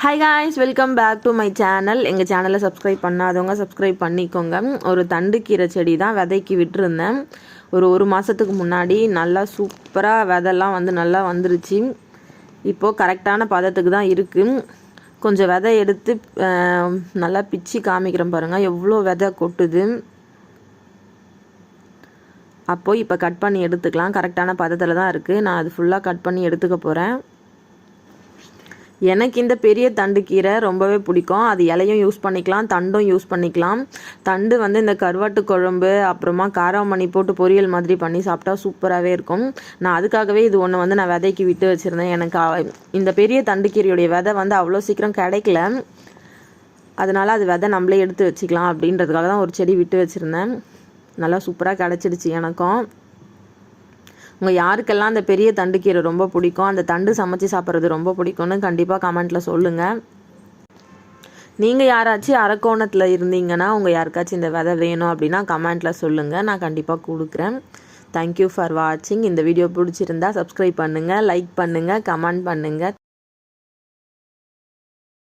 Hi guys welcome back to my channel எங்கள் சேனலை subscribe பண்ணாதவங்க சப்ஸ்கிரைப் பண்ணிக்கோங்க. ஒரு தண்டுக்கீரை செடி தான் விதைக்கு விட்டுருந்தேன். ஒரு ஒரு மாதத்துக்கு முன்னாடி நல்லா சூப்பராக விதைலாம் வந்து நல்லா வந்துருச்சு. இப்போது கரெக்டான பதத்துக்கு தான் இருக்குது கொஞ்சம் விதை எடுத்து நல்லா பிச்சு காமிக்கிறேன் பாருங்கள் எவ்வளோ விதை கொட்டுது. அப்போது இப்போ கட் பண்ணி எடுத்துக்கலாம். கரெக்டான பதத்தில் தான் இருக்குது நான் அது ஃபுல்லாக கட் பண்ணி எடுத்துக்க போகிறேன் எனக்கு இந்த பெரிய தண்டு கீரை ரொம்பவே பிடிக்கும். அது இலையும் யூஸ் பண்ணிக்கலாம் தண்டும் யூஸ் பண்ணிக்கலாம். தண்டு வந்து இந்த கருவாட்டு குழம்பு அப்புறமா காராமணி போட்டு பொரியல் மாதிரி பண்ணி சாப்பிட்டா சூப்பராகவே இருக்கும். நான் அதுக்காகவே இது ஒன்று வந்து நான் விதைக்கு விட்டு வச்சுருந்தேன். எனக்கு இந்த பெரிய தண்டு கீரையுடைய விதை வந்து அவ்வளோ சீக்கிரம் கிடைக்கல. அதனால் அது விதை நம்மளே எடுத்து வச்சுக்கலாம் அப்படின்றதுக்காக தான் ஒரு செடி விட்டு வச்சுருந்தேன். நல்லா சூப்பராக கிடச்சிடுச்சு எனக்கும். உங்கள் யாருக்கெல்லாம் அந்த பெரிய தண்டுக்கீரை ரொம்ப பிடிக்கும் அந்த தண்டு சமைச்சு சாப்பிட்றது ரொம்ப பிடிக்கும்னு கண்டிப்பாக கமெண்ட்டில் சொல்லுங்கள் நீங்கள் யாராச்சும் அரக்கோணத்தில் இருந்தீங்கன்னா உங்கள் யாருக்காச்சும் இந்த விதை வேணும் அப்படின்னா கமெண்ட்டில் சொல்லுங்கள் நான் கண்டிப்பாக கொடுக்குறேன். தேங்க்யூ ஃபார் வாட்சிங் இந்த வீடியோ பிடிச்சிருந்தா சப்ஸ்கிரைப் பண்ணுங்கள் லைக் பண்ணுங்கள் கமெண்ட் பண்ணுங்கள்